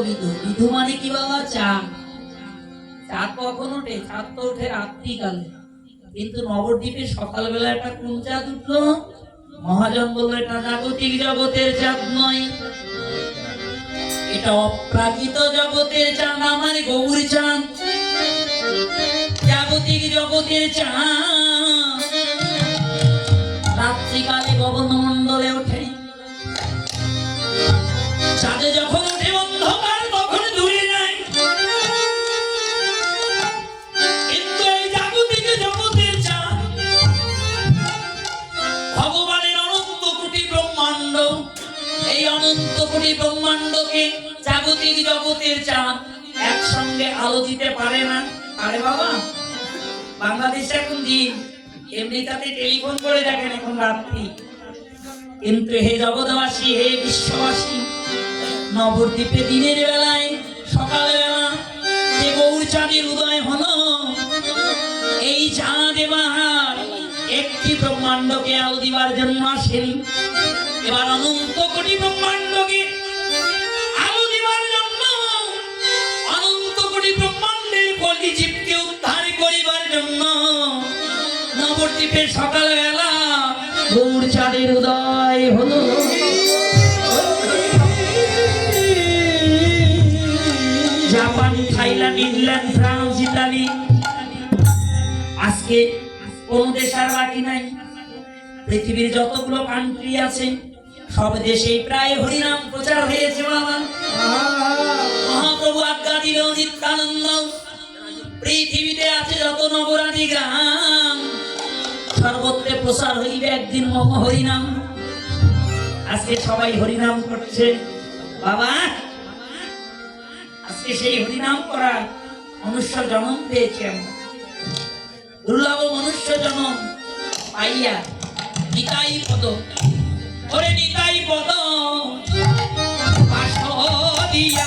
বিধু বিধু মানে কি বাবা? চা। চাঁদ কখন ওঠে চাঁদ তো ওঠে রাত্রিকালে। কিন্তু নবদ্বীপে সকালবেলা একটা কোন চাঁদ উঠল। মহাজন বলল এটা জাগতিক জগতের চাঁদ নয়। এটা অপ্রাকৃত জগতের চাঁদ, আমার গৌরী চাঁদ। জাগতিক জগতের চাঁদ। রাত্রিকালে ওঠে। চাঁদে যখন উঠে আলো দিতে পারে না। আরে বাবা, বাংলাদেশে এখন দিন। আমেরিকাতে টেলিফোন করে দেখেন এখন রাত্রি। কিন্তু হে জগৎবাসী, হে বিশ্ববাসী, নবদ্বীপে দিনের বেলায় সকালে বেলা যে গৌর চাঁদের উদয় হলো, এই চাঁদ এবার একটি ব্রহ্মাণ্ডকে আলো দিবার জন্য আসেন। এবার অনন্ত কোটি ব্রহ্মাণ্ডকে জীবকে উদ্ধার করিবার জন্য নবদ্বীপে সকালবেলা গৌর চাঁদের উদয় হলো। Japan, Thailand, England, France, Italy. আজকে কোন দেশ আর বাকি নাই। পৃথিবীর যতগুলো কান্ট্রি আছে, সব দেশেই প্রায় হরিনাম প্রচার হয়েছে, বাবা। মহাপ্রভু আজ্ঞা দিল নিত্যানন্দ। পৃথিবীতে আছে যত নগরাদি গ্রাম, সর্বত্রে প্রসার হইবে একদিন মম হরিনাম। আজকে সবাই হরিনাম করছে। বাবা, আজকে সেই হরিনাম করা মনুষ্য জন্ম পেয়েছি দুর্লভ মনুষ্য জন্ম পাইয়া নিতাই পদ। ওরে নিতাই পদ পাশ দিয়া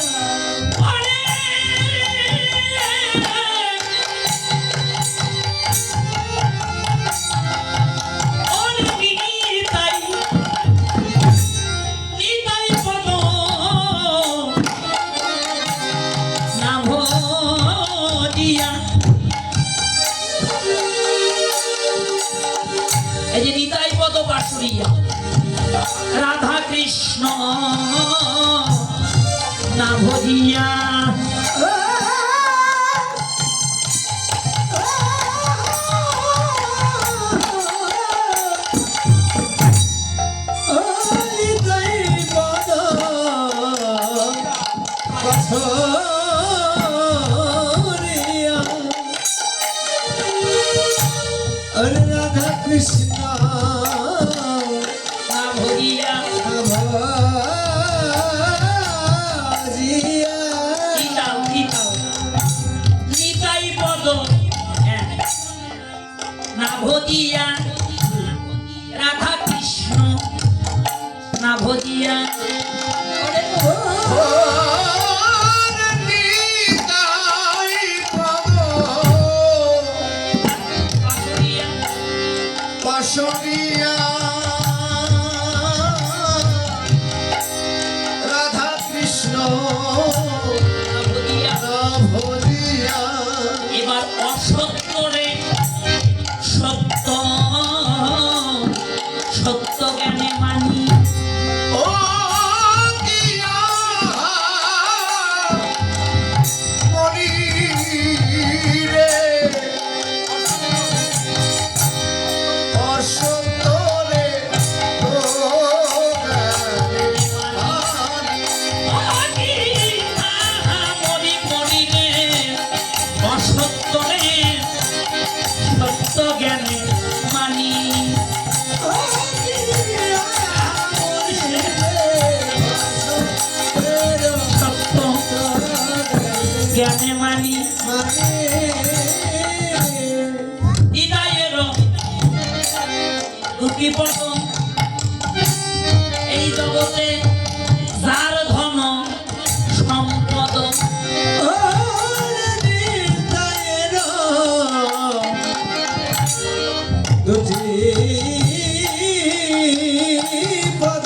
না ভজিয়া এই যে নিতাই পদ পাশুরিয়া রাধা কৃষ্ণ না ভজিয়া হরে রাধা কৃষ্ণ ভরিয়া ভজিয়া রাধা কৃষ্ণ না ভজিয়া। ব্যক্তি প্রথম এই জগতে যার ধন সম্পদ পদ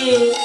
Yeah.